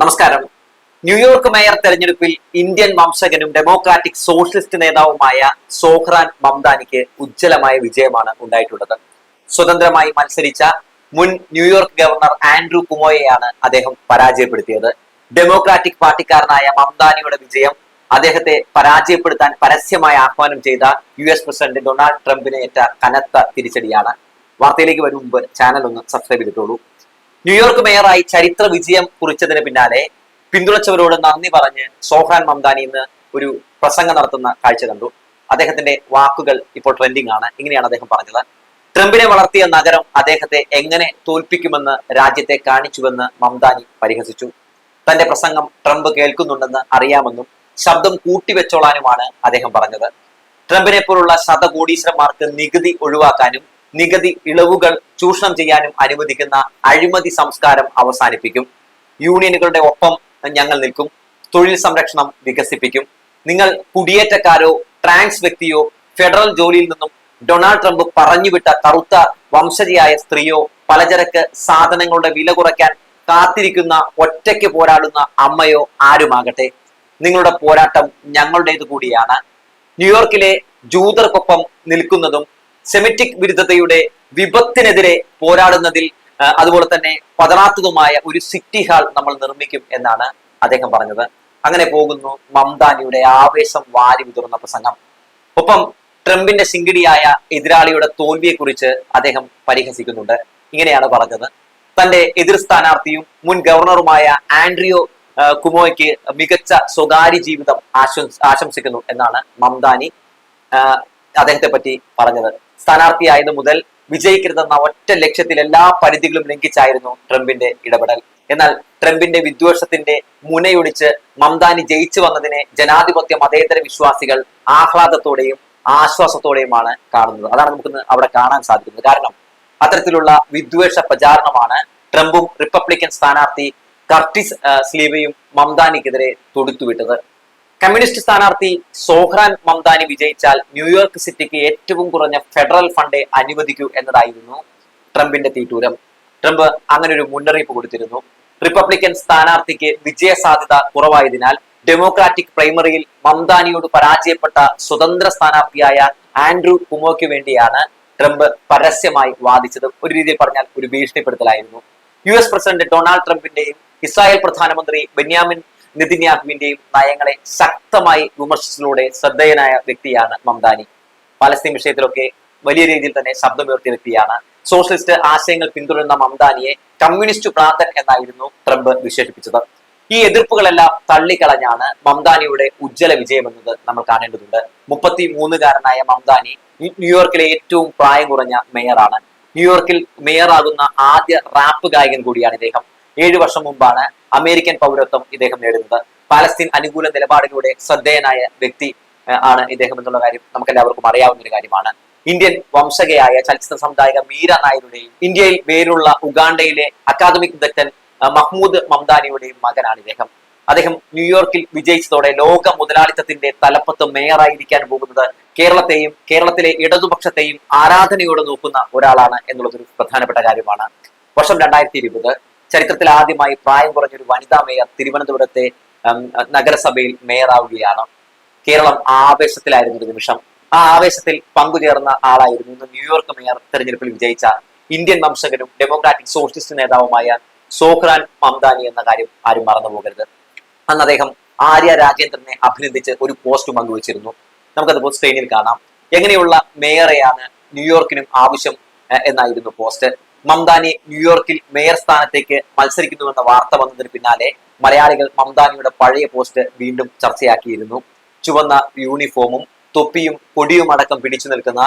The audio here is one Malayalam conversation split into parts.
നമസ്കാരം. ന്യൂയോർക്ക് മേയർ തെരഞ്ഞെടുപ്പിൽ ഇന്ത്യൻ വംശകനും ഡെമോക്രാറ്റിക് സോഷ്യലിസ്റ്റ് നേതാവുമായ സോഹ്റാൻ മംദാനിക്ക് ഉജ്ജ്വലമായ വിജയമാണ് ഉണ്ടായിട്ടുള്ളത്. സ്വതന്ത്രമായി മത്സരിച്ച മുൻ ന്യൂയോർക്ക് ഗവർണർ ആൻഡ്രൂ കുമോയെയാണ് അദ്ദേഹം പരാജയപ്പെടുത്തിയത്. ഡെമോക്രാറ്റിക് പാർട്ടിക്കാരനായ മംദാനിയുടെ വിജയം അദ്ദേഹത്തെ പരാജയപ്പെടുത്താൻ പരസ്യമായി ആഹ്വാനം ചെയ്ത യു എസ് പ്രസിഡന്റ് ഡൊണാൾഡ് ട്രംപിനേറ്റ കനത്ത തിരിച്ചടിയാണ്. വാർത്തയിലേക്ക് വരും മുമ്പ് ചാനൽ ഒന്ന് സബ്സ്ക്രൈബ് ചെയ്തിട്ടുള്ളൂ. ന്യൂയോർക്ക് മേയറായി ചരിത്ര വിജയം കുറിച്ചതിന് പിന്നാലെ പിന്തുണച്ചവരോട് നന്ദി പറഞ്ഞ് സോഹ്രാൻ മംദാനി ഇന്ന് ഒരു പ്രസംഗം നടത്തുന്ന കാഴ്ച കണ്ടു. അദ്ദേഹത്തിന്റെ വാക്കുകൾ ഇപ്പോൾ ട്രെൻഡിംഗ് ആണ്. ഇങ്ങനെയാണ് അദ്ദേഹം പറഞ്ഞത്. ട്രംപിനെ വളർത്തിയ നഗരം അദ്ദേഹത്തെ എങ്ങനെ തോൽപ്പിക്കുമെന്ന് രാജ്യത്തെ കാണിച്ചുവെന്ന് മംദാനി പരിഹസിച്ചു. തന്റെ പ്രസംഗം ട്രംപ് കേൾക്കുന്നുണ്ടെന്ന് അറിയാമെന്നും ശബ്ദം കൂട്ടിവെച്ചോളാനുമാണ് അദ്ദേഹം പറഞ്ഞത്. ട്രംപിനെ പോലുള്ള ശതകോടീശ്വരന്മാർക്ക് നികുതി ഒഴിവാക്കാനും നികുതി ഇളവുകൾ ചൂഷണം ചെയ്യാനും അനുവദിക്കുന്ന അഴിമതി സംസ്കാരം അവസാനിപ്പിക്കും. യൂണിയനുകളുടെ ഒപ്പം ഞങ്ങൾ നിൽക്കും. തൊഴിൽ സംരക്ഷണം വികസിപ്പിക്കും. നിങ്ങൾ കുടിയേറ്റക്കാരോ ട്രാൻസ് വ്യക്തിയോ ഫെഡറൽ ജോലിയിൽ നിന്നും ഡൊണാൾഡ് ട്രംപ് പറഞ്ഞുവിട്ട കറുത്ത വംശജയായ സ്ത്രീയോ പലചരക്ക് സാധനങ്ങളുടെ വില കുറയ്ക്കാൻ കാത്തിരിക്കുന്ന ഒറ്റയ്ക്ക് പോരാടുന്ന അമ്മയോ ആരുമാകട്ടെ? നിങ്ങളുടെ പോരാട്ടം ഞങ്ങളുടേത് കൂടിയാണ് ന്യൂയോർക്കിലെ ജൂതർക്കൊപ്പം നിൽക്കുന്നതും സെമിറ്റിക് വിരുദ്ധതയുടെ വിപത്തിനെതിരെ പോരാടുന്നതിൽ അതുപോലെ തന്നെ പതറാത്തതുമായ ഒരു സിറ്റി ഹാൾ നമ്മൾ നിർമ്മിക്കും എന്നാണ് അദ്ദേഹം പറഞ്ഞത്. അങ്ങനെ പോകുന്നു മംദാനിയുടെ ആവേശം വാരി വിതുറുന്ന പ്രസംഗം. ഒപ്പം ട്രംപിന്റെ ശിങ്കിടിയായ എതിരാളിയുടെ തോൽവിയെക്കുറിച്ച് അദ്ദേഹം പരിഹസിക്കുന്നുണ്ട്. ഇങ്ങനെയാണ് പറഞ്ഞത്. തന്റെ എതിർ സ്ഥാനാർത്ഥിയും മുൻ ഗവർണറുമായ ആൻഡ്രിയോ കുമോയ്ക്ക് മികച്ച സ്വകാര്യ ജീവിതം ആശംസ ആശംസിക്കുന്നു എന്നാണ് മംദാനി അദ്ദേഹത്തെ പറ്റി പറഞ്ഞത്. സ്ഥാനാർത്ഥിയായത് മുതൽ വിജയിക്കരുതെന്ന ഒറ്റ ലക്ഷ്യത്തിൽ എല്ലാ പരിധികളും ലംഘിച്ചായിരുന്നു ട്രംപിന്റെ ഇടപെടൽ. എന്നാൽ ട്രംപിന്റെ വിദ്വേഷത്തിന്റെ മുനയൊടിച്ച് മംദാനി ജയിച്ചു വന്നതിനെ ജനാധിപത്യ മതേതര വിശ്വാസികൾ ആഹ്ലാദത്തോടെയും ആശ്വാസത്തോടെയുമാണ് കാണുന്നത്. അതാണ് നമുക്ക് അവിടെ കാണാൻ സാധിക്കുന്നത്. കാരണം അത്തരത്തിലുള്ള വിദ്വേഷ പ്രചാരണമാണ് ട്രംപും റിപ്പബ്ലിക്കൻ സ്ഥാനാർത്ഥി കർട്ടിസ് സ്ലീവയും മംദാനിക്കെതിരെ തൊടുത്തുവിട്ടത്. കമ്മ്യൂണിസ്റ്റ് സ്ഥാനാർത്ഥി സോഹ്രാൻ മംദാനി വിജയിച്ചാൽ ന്യൂയോർക്ക് സിറ്റിക്ക് ഏറ്റവും കുറഞ്ഞ ഫെഡറൽ ഫണ്ട് അനുവദിക്കൂ എന്നതായിരുന്നു ട്രംപിന്റെ തീറ്റൂരം. ട്രംപ് അങ്ങനെ ഒരു മുന്നറിയിപ്പ് കൊടുത്തിരുന്നു. റിപ്പബ്ലിക്കൻ സ്ഥാനാർത്ഥിക്ക് വിജയ സാധ്യത കുറവായതിനാൽ ഡെമോക്രാറ്റിക് പ്രൈമറിയിൽ മംദാനിയോട് പരാജയപ്പെട്ട സ്വതന്ത്ര സ്ഥാനാർത്ഥിയായ ആൻഡ്രൂ കുമോയ്ക്ക് വേണ്ടിയാണ് ട്രംപ് പരസ്യമായി വാദിച്ചത്. ഒരു രീതിയിൽ പറഞ്ഞാൽ ഒരു ഭീഷണിപ്പെടുത്തലായിരുന്നു. യു എസ് പ്രസിഡന്റ് ഡൊണാൾഡ് ട്രംപിന്റെയും ഇസ്രായേൽ പ്രധാനമന്ത്രി ബെന്യാമിൻ നെതിന്യാഹുവിന്റെയും നയങ്ങളെ ശക്തമായി വിമർശിച്ചതിലൂടെ ശ്രദ്ധേയനായ വ്യക്തിയാണ് മംദാനി. പാലസ്തീൻ വിഷയത്തിലൊക്കെ വലിയ രീതിയിൽ തന്നെ ശബ്ദമുയർത്തിയ വ്യക്തിയാണ് സോഷ്യലിസ്റ്റ് ആശയങ്ങൾ പിന്തുടരുന്ന മംദാനിയെ കമ്മ്യൂണിസ്റ്റ് പ്രാന്തൻ എന്നായിരുന്നു ട്രംപ് വിശേഷിപ്പിച്ചത്. ഈ എതിർപ്പുകളെല്ലാം തള്ളിക്കളഞ്ഞാണ് മംദാനിയുടെ ഉജ്ജ്വല വിജയം എന്നത് നമ്മൾ കാണേണ്ടതുണ്ട്. മുപ്പത്തി മൂന്നുകാരനായ മംദാനി ന്യൂ- ന്യൂയോർക്കിലെ ഏറ്റവും പ്രായം കുറഞ്ഞ മേയറാണ്. ന്യൂയോർക്കിൽ മേയറാകുന്ന ആദ്യ റാപ്പ് ഗായകൻ കൂടിയാണ് ഇദ്ദേഹം. ഏഴു വർഷം മുമ്പാണ് അമേരിക്കൻ പൗരത്വം ഇദ്ദേഹം നേടുന്നത്. പാലസ്തീൻ അനുകൂല നിലപാടിലൂടെ ശ്രദ്ധേയനായ വ്യക്തി ആണ് ഇദ്ദേഹം എന്നുള്ള കാര്യം നമുക്ക് എല്ലാവർക്കും അറിയാവുന്ന ഒരു കാര്യമാണ്. ഇന്ത്യൻ വംശകയായ ചലച്ചിത്ര സംവിധായക മീര നായരുടെയും ഇന്ത്യയിൽ വേരുള്ള ഉഗാണ്ടയിലെ അക്കാദമിക് വിദഗ്ധൻ മഹ്മൂദ് മംദാനിയുടെയും മകനാണ് ഇദ്ദേഹം. അദ്ദേഹം ന്യൂയോർക്കിൽ വിജയിച്ചതോടെ ലോക മുതലാളിത്തത്തിന്റെ തലപ്പത്ത് മേയറായിരിക്കാൻ പോകുന്നത് കേരളത്തെയും കേരളത്തിലെ ഇടതുപക്ഷത്തെയും ആരാധനയോടെ നോക്കുന്ന ഒരാളാണ് എന്നുള്ളതൊരു പ്രധാനപ്പെട്ട കാര്യമാണ്. വർഷം രണ്ടായിരത്തി ഇരുപത് ചരിത്രത്തിൽ ആദ്യമായി പ്രായം കുറഞ്ഞൊരു വനിതാ മേയർ തിരുവനന്തപുരത്തെ നഗരസഭയിൽ മേയറാവുകയാണ്. കേരളം ആവേശത്തിലായിരുന്നു ഒരു നിമിഷം. ആ ആവേശത്തിൽ പങ്കുചേർന്ന ആളായിരുന്നു ഇന്ന് ന്യൂയോർക്ക് മേയർ തെരഞ്ഞെടുപ്പിൽ വിജയിച്ച ഇന്ത്യൻ വംശകനും ഡെമോക്രാറ്റിക് സോഷ്യലിസ്റ്റ് നേതാവുമായ സോഹ്രാൻ മംദാനി എന്ന കാര്യം ആരും മറന്നു പോകരുത്. അന്ന് അദ്ദേഹം ആര്യ രാജേന്ദ്രനെ അഭിനന്ദിച്ച് ഒരു പോസ്റ്റ് പങ്കുവച്ചിരുന്നു. നമുക്കത് സ്ക്രീനിൽ കാണാം. എങ്ങനെയുള്ള മേയറെയാണ് ന്യൂയോർക്കിനും ആവശ്യം എന്നായിരുന്നു പോസ്റ്റ്. മംദാനി ന്യൂയോർക്കിൽ മേയർ സ്ഥാനത്തേക്ക് മത്സരിക്കുന്നുവെന്ന വാർത്ത വന്നതിന് പിന്നാലെ മലയാളികൾ മംദാനിയുടെ പഴയ പോസ്റ്റ് വീണ്ടും ചർച്ചയാക്കിയിരുന്നു. ചുവന്ന യൂണിഫോമും തൊപ്പിയും കൊടിയും അടക്കം പിടിച്ചു നിൽക്കുന്ന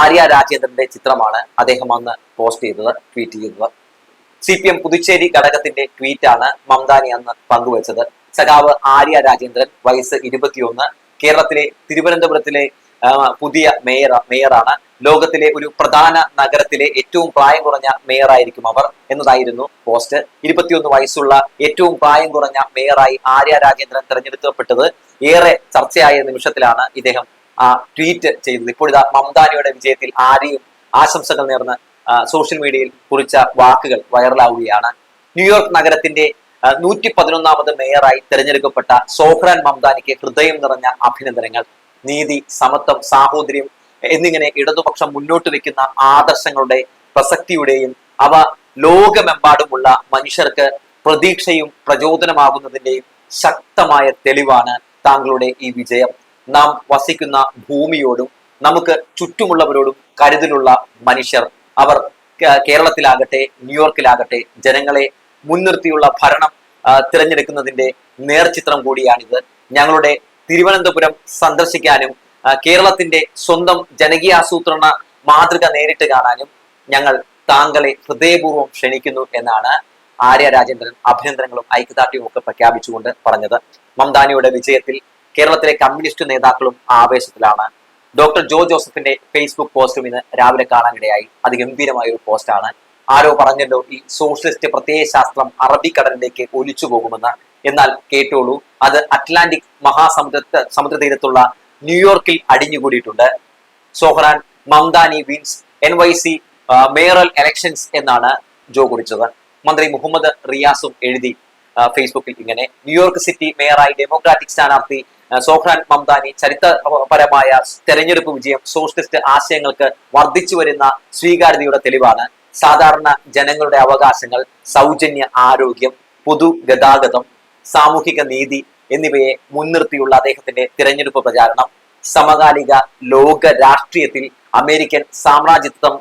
ആര്യ രാജേന്ദ്രന്റെ ചിത്രമാണ് അദ്ദേഹം അന്ന് പോസ്റ്റ് ചെയ്തത് ട്വീറ്റ് ചെയ്തത്. സി പി എം പുതുച്ചേരി ഘടകത്തിന്റെ ട്വീറ്റാണ് മംദാനി അന്ന് പങ്കുവച്ചത്. സഖാവ് ആര്യ രാജേന്ദ്രൻ വയസ്സ് ഇരുപത്തിയൊന്ന് കേരളത്തിലെ തിരുവനന്തപുരത്തിലെ പുതിയ മേയർ മേയറാണ് ലോകത്തിലെ ഒരു പ്രധാന നഗരത്തിലെ ഏറ്റവും പ്രായം കുറഞ്ഞ മേയറായിരിക്കും അവർ എന്നതായിരുന്നു പോസ്റ്റ്. ഇരുപത്തിയൊന്ന് വയസ്സുള്ള ഏറ്റവും പ്രായം കുറഞ്ഞ മേയറായി ആര്യ രാജേന്ദ്രൻ തെരഞ്ഞെടുക്കപ്പെട്ടത് ഏറെ ചർച്ചയായ നിമിഷത്തിലാണ് ഇദ്ദേഹം ആ ട്വീറ്റ് ചെയ്തത്. ഇപ്പോഴിതാ മംദാനിയുടെ വിജയത്തിൽ ആരെയും ആശംസകൾ നേർന്ന് സോഷ്യൽ മീഡിയയിൽ കുറിച്ച വാക്കുകൾ വൈറലാവുകയാണ്. ന്യൂയോർക്ക് നഗരത്തിന്റെ നൂറ്റി പതിനൊന്നാമത് മേയറായി തെരഞ്ഞെടുക്കപ്പെട്ട സോഹ്രാൻ മംദാനിക്ക് ഹൃദയം നിറഞ്ഞ അഭിനന്ദനങ്ങൾ. നീതി സമത്വം സാഹോദര്യം എന്നിങ്ങനെ ഇടതുപക്ഷം മുന്നോട്ട് വെക്കുന്ന ആദർശങ്ങളുടെ പ്രസക്തിയുടെയും അവ ലോകമെമ്പാടുമുള്ള മനുഷ്യർക്ക് പ്രതീക്ഷയും പ്രചോദനമാകുന്നതിന്റെയും ശക്തമായ തെളിവാണ് താങ്കളുടെ ഈ വിജയം. നാം വസിക്കുന്ന ഭൂമിയോടും നമുക്ക് ചുറ്റുമുള്ളവരോടും കരുതലുള്ള മനുഷ്യർ. അവർ കേരളത്തിലാകട്ടെ ന്യൂയോർക്കിലാകട്ടെ ജനങ്ങളെ മുൻനിർത്തിയുള്ള ഭരണം തിരഞ്ഞെടുക്കുന്നതിന്റെ നേർചിത്രം കൂടിയാണിത്. ഞങ്ങളുടെ തിരുവനന്തപുരം സന്ദർശിക്കാനും കേരളത്തിന്റെ സ്വന്തം ജനകീയ ജനകീയാസൂത്രണ മാതൃക നേരിട്ട് കാണാനും ഞങ്ങൾ താങ്കളെ ഹൃദയപൂർവം ക്ഷണിക്കുന്നു എന്നാണ് ആര്യ രാജേന്ദ്രൻ അഭിനന്ദനങ്ങളും ഐക്യദാർഢ്യവും ഒക്കെ പ്രഖ്യാപിച്ചുകൊണ്ട് പറഞ്ഞത്. മംദാനിയുടെ വിജയത്തിൽ കേരളത്തിലെ കമ്മ്യൂണിസ്റ്റ് നേതാക്കളും ആവേശത്തിലാണ്. ഡോക്ടർ ജോ ജോസഫിന്റെ ഫേസ്ബുക്ക് പോസ്റ്റും ഇന്ന് രാവിലെ കാണാനിടയായി. അതിഗംഭീരമായ ഒരു പോസ്റ്റാണ്. ആരോ പറഞ്ഞല്ലോ ഈ സോഷ്യലിസ്റ്റ് പ്രത്യയശാസ്ത്രം അറബിക്കടലിലേക്ക് ഒലിച്ചു പോകുമെന്ന്. എന്നാൽ കേട്ടോളൂ അത് അറ്റ്ലാന്റിക് മഹാസമുദ്ര സമുദ്ര തീരത്തുള്ള ന്യൂയോർക്കിൽ അടിഞ്ഞുകൂടിയിട്ടുണ്ട്. Zohran Mamdani wins N Y C mayoral elections എന്നാണ് ജോ കുറിച്ചത്. മന്ത്രി മുഹമ്മദ് റിയാസും എഴുതി ഫേസ്ബുക്കിൽ ഇങ്ങനെ ന്യൂയോർക്ക് സിറ്റി മേയറായി ഡെമോക്രാറ്റിക് സ്ഥാനാർത്ഥി സോഹ്രാൻ മംദാനി ചരിത്രപരമായ തെരഞ്ഞെടുപ്പ് വിജയം സോഷ്യലിസ്റ്റ് ആശയങ്ങൾക്ക് വർദ്ധിച്ചു വരുന്ന സ്വീകാര്യതയുടെ തെളിവാണ്. സാധാരണ ജനങ്ങളുടെ അവകാശങ്ങൾ സൗജന്യ ആരോഗ്യം പൊതു ഗതാഗതം സാമൂഹിക നീതി എന്നിവയെ മുൻനിർത്തിയുള്ള അദ്ദേഹത്തിന്റെ തിരഞ്ഞെടുപ്പ് പ്രചാരണം സമകാലിക ലോക രാഷ്ട്രീയത്തിൽ അമേരിക്കൻ സാമ്രാജ്യത്വം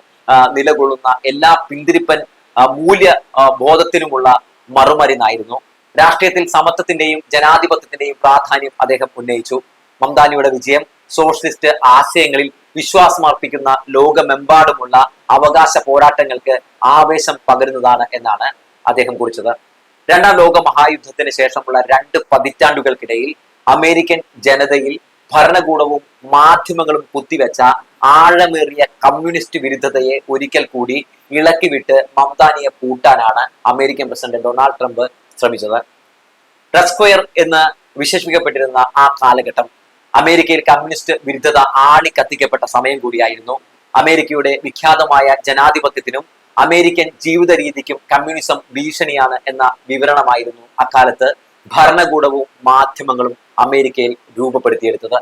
നിലകൊള്ളുന്ന എല്ലാ പിന്തിരിപ്പൻ മൂല്യ ബോധത്തിനുമുള്ള മറുമരുന്നായിരുന്നു. രാഷ്ട്രീയത്തിൽ സമത്വത്തിന്റെയും ജനാധിപത്യത്തിന്റെയും പ്രാധാന്യം അദ്ദേഹം ഉന്നയിച്ചു. മംദാനിയുടെ വിജയം സോഷ്യലിസ്റ്റ് ആശയങ്ങളിൽ വിശ്വാസമർപ്പിക്കുന്ന ലോകമെമ്പാടുമുള്ള അവകാശ പോരാട്ടങ്ങൾക്ക് ആവേശം പകരുന്നതാണ് എന്നാണ് അദ്ദേഹം കുറിച്ചത്. രണ്ടാം ലോക മഹായുദ്ധത്തിന് ശേഷമുള്ള രണ്ട് പതിറ്റാണ്ടുകൾക്കിടയിൽ അമേരിക്കൻ ജനതയിൽ ഭരണകൂടവും മാധ്യമങ്ങളും കുത്തിവെച്ച ആഴമേറിയ കമ്മ്യൂണിസ്റ്റ് വിരുദ്ധതയെ ഒരിക്കൽ കൂടി ഇളക്കിവിട്ട് മംതാനിയെ പൂട്ടാനാണ് അമേരിക്കൻ പ്രസിഡന്റ് ഡൊണാൾഡ് ട്രംപ് ശ്രമിച്ചത്. റെഡ് സ്ക്വയർ എന്ന് വിശേഷിപ്പിക്കപ്പെട്ടിരുന്ന ആ കാലഘട്ടം അമേരിക്കയിൽ കമ്മ്യൂണിസ്റ്റ് വിരുദ്ധത ആളി കത്തിക്കപ്പെട്ട സമയം കൂടിയായിരുന്നു. അമേരിക്കയുടെ വിഖ്യാതമായ ജനാധിപത്യത്തിനും അമേരിക്കൻ ജീവിത രീതിക്കും കമ്മ്യൂണിസം ഭീഷണിയാണ് എന്ന വിവരണമായിരുന്നു അക്കാലത്ത് ഭരണകൂടവും മാധ്യമങ്ങളും അമേരിക്കയിൽ രൂപപ്പെടുത്തിയെടുത്തത്.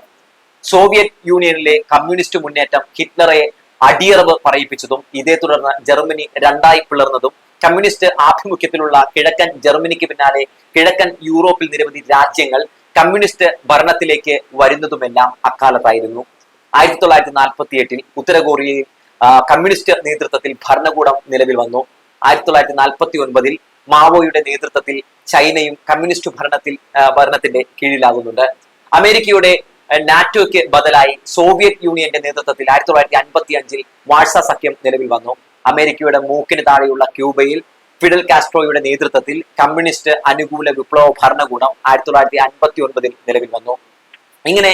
സോവിയറ്റ് യൂണിയനിലെ കമ്മ്യൂണിസ്റ്റ് മുന്നേറ്റം ഹിറ്റ്ലറെ അടിയറവ് പറയിപ്പിച്ചതും ഇതേ തുടർന്ന് ജർമ്മനി രണ്ടായി പിളർന്നതും കമ്മ്യൂണിസ്റ്റ് ആഭിമുഖ്യത്തിലുള്ള കിഴക്കൻ ജർമ്മനിക്ക് പിന്നാലെ കിഴക്കൻ യൂറോപ്പിൽ നിരവധി രാജ്യങ്ങൾ കമ്മ്യൂണിസ്റ്റ് ഭരണത്തിലേക്ക് വരുന്നതുമെല്ലാം അക്കാലത്തായിരുന്നു. ആയിരത്തി തൊള്ളായിരത്തി നാൽപ്പത്തി എട്ടിൽ ഉത്തര കൊറിയയിൽ കമ്മ്യൂണിസ്റ്റ് നേതൃത്വത്തിൽ ഭരണകൂടം നിലവിൽ വന്നു. ആയിരത്തി തൊള്ളായിരത്തി നാൽപ്പത്തി ഒൻപതിൽ മാവോയുടെ നേതൃത്വത്തിൽ ചൈനയും കമ്മ്യൂണിസ്റ്റ് ഭരണത്തിൽ ഭരണത്തിന്റെ കീഴിലാകുന്നുണ്ട്. അമേരിക്കയുടെ നാറ്റോയ്ക്ക് ബദലായി സോവിയറ്റ് യൂണിയന്റെ നേതൃത്വത്തിൽ ആയിരത്തി തൊള്ളായിരത്തി അൻപത്തി അഞ്ചിൽ വാഴ്സ സഖ്യം നിലവിൽ വന്നു. അമേരിക്കയുടെ മൂക്കിന് താഴെയുള്ള ക്യൂബയിൽ ഫിഡൽ കാസ്ട്രോയുടെ നേതൃത്വത്തിൽ കമ്മ്യൂണിസ്റ്റ് അനുകൂല വിപ്ലവ ഭരണകൂടം ആയിരത്തി തൊള്ളായിരത്തി അൻപത്തി ഒൻപതിൽ നിലവിൽ വന്നു. ഇങ്ങനെ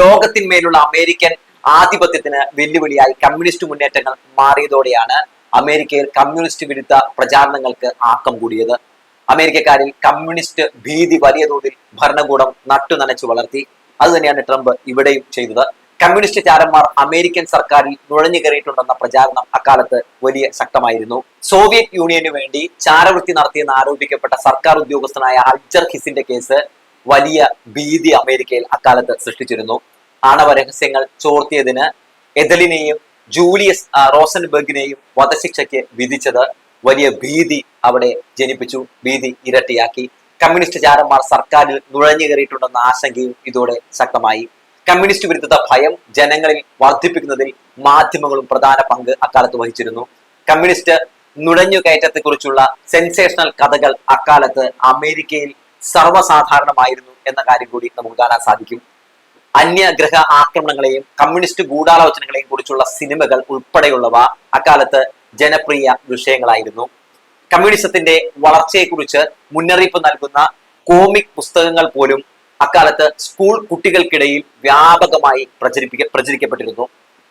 ലോകത്തിന്മേലുള്ള അമേരിക്കൻ ആധിപത്യത്തിന് വെല്ലുവിളിയായി കമ്മ്യൂണിസ്റ്റ് മുന്നേറ്റങ്ങൾ മാറിയതോടെയാണ് അമേരിക്കയിൽ കമ്മ്യൂണിസ്റ്റ് വിരുദ്ധ പ്രചാരണങ്ങൾക്ക് ആക്കം കൂടിയത്. അമേരിക്കക്കാരിൽ കമ്മ്യൂണിസ്റ്റ് ഭീതി വലിയ തോതിൽ ഭരണകൂടം നട്ടുനനച്ചു വളർത്തി. അത് തന്നെയാണ് ട്രംപ് ഇവിടെയും ചെയ്തത്. കമ്മ്യൂണിസ്റ്റ് ചാരന്മാർ അമേരിക്കൻ സർക്കാരിൽ നുഴഞ്ഞു കയറിയിട്ടുണ്ടെന്ന പ്രചാരണം അക്കാലത്ത് വലിയ ശക്തമായിരുന്നു. സോവിയറ്റ് യൂണിയനു വേണ്ടി ചാരവൃത്തി നടത്തിയെന്ന് ആരോപിക്കപ്പെട്ട സർക്കാർ ഉദ്യോഗസ്ഥനായ അൽജർ ഹിസിന്റെ കേസ് വലിയ ഭീതി അമേരിക്കയിൽ അക്കാലത്ത് സൃഷ്ടിച്ചിരുന്നു. ആണവ രഹസ്യങ്ങൾ ചോർത്തിയതിന് എദലിനെയും ജൂലിയസ് റോസൻബർഗിനെയും വധശിക്ഷയ്ക്ക് വിധിച്ചത് വലിയ ഭീതി അവിടെ ജനിപ്പിച്ചു. ഭീതി ഇരട്ടിയാക്കി. കമ്മ്യൂണിസ്റ്റ് ചാരന്മാർ സർക്കാരിൽ നുഴഞ്ഞു കയറിയിട്ടുണ്ടെന്ന ആശങ്കയും ഇതോടെ ശക്തമായി. കമ്മ്യൂണിസ്റ്റ് വിരുദ്ധത ഭയം ജനങ്ങളിൽ വർദ്ധിപ്പിക്കുന്നതിൽ മാധ്യമങ്ങളും പ്രധാന പങ്ക് അക്കാലത്ത് വഹിച്ചിരുന്നു. കമ്മ്യൂണിസ്റ്റ് നുഴഞ്ഞുകയറ്റത്തെക്കുറിച്ചുള്ള സെൻസേഷണൽ കഥകൾ അക്കാലത്ത് അമേരിക്കയിൽ സർവസാധാരണമായിരുന്നു എന്ന കാര്യം കൂടി നമുക്ക് കാണാൻ സാധിക്കും. അന്യഗ്രഹ ആക്രമണങ്ങളെയും കമ്മ്യൂണിസ്റ്റ് ഗൂഢാലോചനകളെയും കുറിച്ചുള്ള സിനിമകൾ ഉൾപ്പെടെയുള്ളവ അക്കാലത്ത് ജനപ്രിയ വിഷയങ്ങളായിരുന്നു. കമ്മ്യൂണിസത്തിന്റെ വളർച്ചയെക്കുറിച്ച് മുന്നറിയിപ്പ് നൽകുന്ന കോമിക് പുസ്തകങ്ങൾ പോലും അക്കാലത്ത് സ്കൂൾ കുട്ടികൾക്കിടയിൽ വ്യാപകമായി പ്രചരിപ്പിക്ക പ്രചരിക്കപ്പെട്ടിരുന്നു.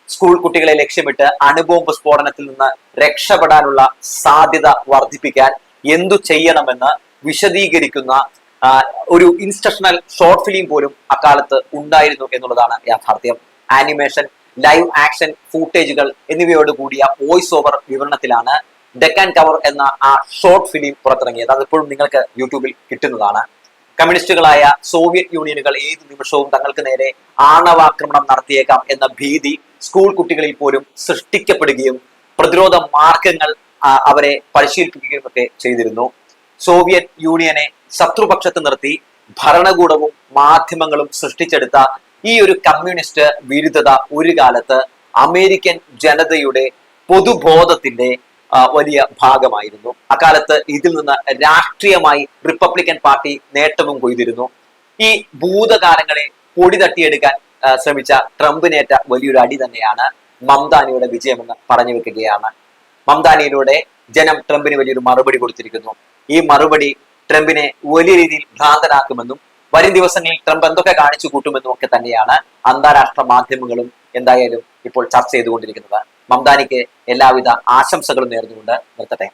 സ്കൂൾ കുട്ടികളെ ലക്ഷ്യമിട്ട് അണുബോംബ് സ്ഫോടനത്തിൽ നിന്ന് രക്ഷപ്പെടാനുള്ള സാധ്യത വർദ്ധിപ്പിക്കാൻ എന്തു ചെയ്യണമെന്ന് വിശദീകരിക്കുന്ന ഒരു ഇൻസ്ട്രക്ഷണൽ ഷോർട്ട് ഫിലിം പോലും അക്കാലത്ത് ഉണ്ടായിരുന്നു എന്നുള്ളതാണ് യാഥാർത്ഥ്യം. ആനിമേഷൻ ലൈവ് ആക്ഷൻ ഫൂട്ടേജുകൾ എന്നിവയോട് കൂടിയ വോയിസ് ഓവർ വിവരണത്തിലാണ് ഡെക്കാൻ കവർ എന്ന ആ ഷോർട്ട് ഫിലിം പുറത്തിറങ്ങിയത്. അതിപ്പോഴും നിങ്ങൾക്ക് യൂട്യൂബിൽ കിട്ടുന്നതാണ്. കമ്മ്യൂണിസ്റ്റുകളായ സോവിയറ്റ് യൂണിയനുകൾ ഏത് നിമിഷവും തങ്ങൾക്ക് നേരെ ആണവാക്രമണം നടത്തിയേക്കാം എന്ന ഭീതി സ്കൂൾ കുട്ടികളിൽ പോലും സൃഷ്ടിക്കപ്പെടുകയും പ്രതിരോധ മാർഗങ്ങൾ അവരെ പരിശീലിപ്പിക്കുകയും ഒക്കെ ചെയ്തിരുന്നു. സോവിയറ്റ് യൂണിയനെ ശത്രുപക്ഷത്ത് നിർത്തി ഭരണകൂടവും മാധ്യമങ്ങളും സൃഷ്ടിച്ചെടുത്ത ഈ ഒരു കമ്മ്യൂണിസ്റ്റ് വിരുദ്ധത ഒരു കാലത്ത് അമേരിക്കൻ ജനതയുടെ പൊതുബോധത്തിന്റെ വലിയ ഭാഗമായിരുന്നു. അക്കാലത്ത് ഇതിൽ നിന്ന് രാഷ്ട്രീയമായി റിപ്പബ്ലിക്കൻ പാർട്ടി നേട്ടവും കൊയ്തിരുന്നു. ഈ ഭൂതകാലങ്ങളെ പൊടി തട്ടിയെടുക്കാൻ ശ്രമിച്ച ട്രംപിനേറ്റ വലിയൊരു അടി തന്നെയാണ് മംദാനിയുടെ വിജയമെന്ന് പറഞ്ഞു വെക്കുകയാണ്. മംതാനിയിലൂടെ ജനം ട്രംപിന് വലിയൊരു മറുപടി കൊടുത്തിരിക്കുന്നു. ഈ മറുപടി ട്രംപിനെ വലിയ രീതിയിൽ ഭ്രാന്തനാക്കുമെന്നും വരും ദിവസങ്ങളിൽ ട്രംപ് എന്തൊക്കെ കാണിച്ചു കൂട്ടുമെന്നും ഒക്കെ തന്നെയാണ് അന്താരാഷ്ട്ര മാധ്യമങ്ങളും എന്തായാലും ഇപ്പോൾ ചർച്ച ചെയ്തുകൊണ്ടിരിക്കുന്നത്. മംദാനിക്ക് എല്ലാവിധ ആശംസകളും നേർന്നുകൊണ്ട് നിർത്തട്ടെ.